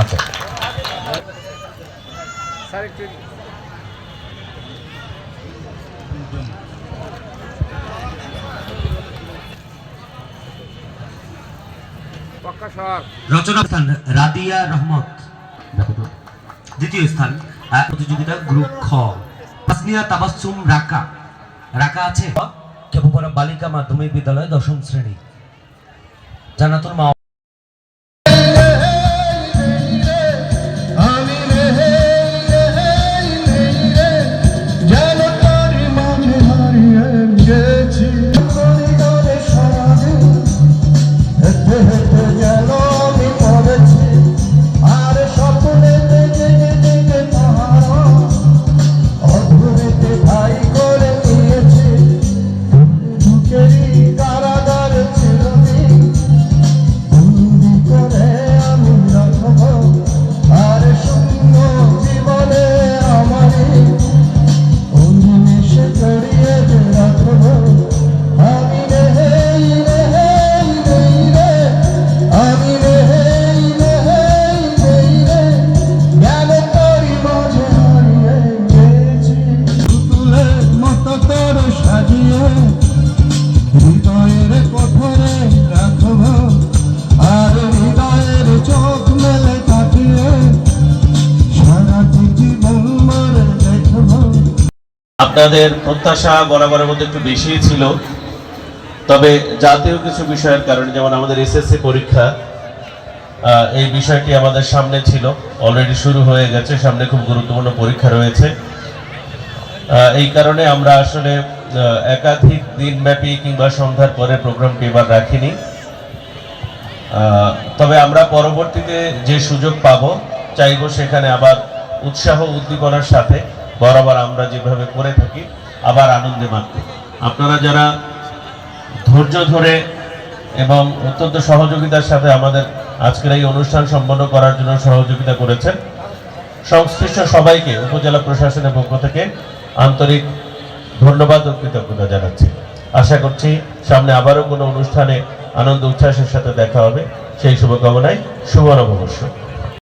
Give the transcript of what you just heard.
আচ্ছা। রচনা স্থান রাদিয়া রহমত। দ্বিতীয় স্থান প্রতিযোগিতা গ্রুপ খ। তাসনিয়া তাবাসসুম রাকা। রাকা আছে? কেবপাড়া বালিকা মাধ্যমিক বিদ্যালয় দশম শ্রেণি। জানাতুল মা আপনাদের প্রত্যাশা বরাবরের মধ্যে একটু বেশি ছিল। তবে জাতীয় কিছু বিষয়ের কারণে, যেমন আমাদের এসএসসি পরীক্ষা এই বিষয়টি আমাদের সামনে ছিল। অলরেডি শুরু হয়ে গেছে, সামনে খুব গুরুত্বপূর্ণ পরীক্ষা রয়েছে। এই কারণে আমরা আসলে একাধিক দিনব্যাপী কিংবা সন্ধ্যার পরে প্রোগ্রামটি এবার রাখিনি। তবে আমরা পরবর্তীতে যে সুযোগ পাব, চাইব সেখানে আবার উৎসাহ উদ্দীপনার সাথে, বরাবর আমরা যেভাবে করে থাকি, আবার আনন্দে মারতে আপনারা যারা ধৈর্য ধরে এবং অত্যন্ত সহযোগিতার সাথে আমাদের আজকের এই অনুষ্ঠান সম্পন্ন করার জন্য সহযোগিতা করেছেন, সংশ্লিষ্ট সবাইকে উপজেলা প্রশাসনের পক্ষ থেকে আন্তরিক ধন্যবাদ ও কৃতজ্ঞতা জানাচ্ছি। আশা করছি সামনে আবারও কোনো অনুষ্ঠানে আনন্দ, উচ্ছ্বাসের সাথে দেখা হবে। সেই শুভকামনায় শুভ নববর্ষ।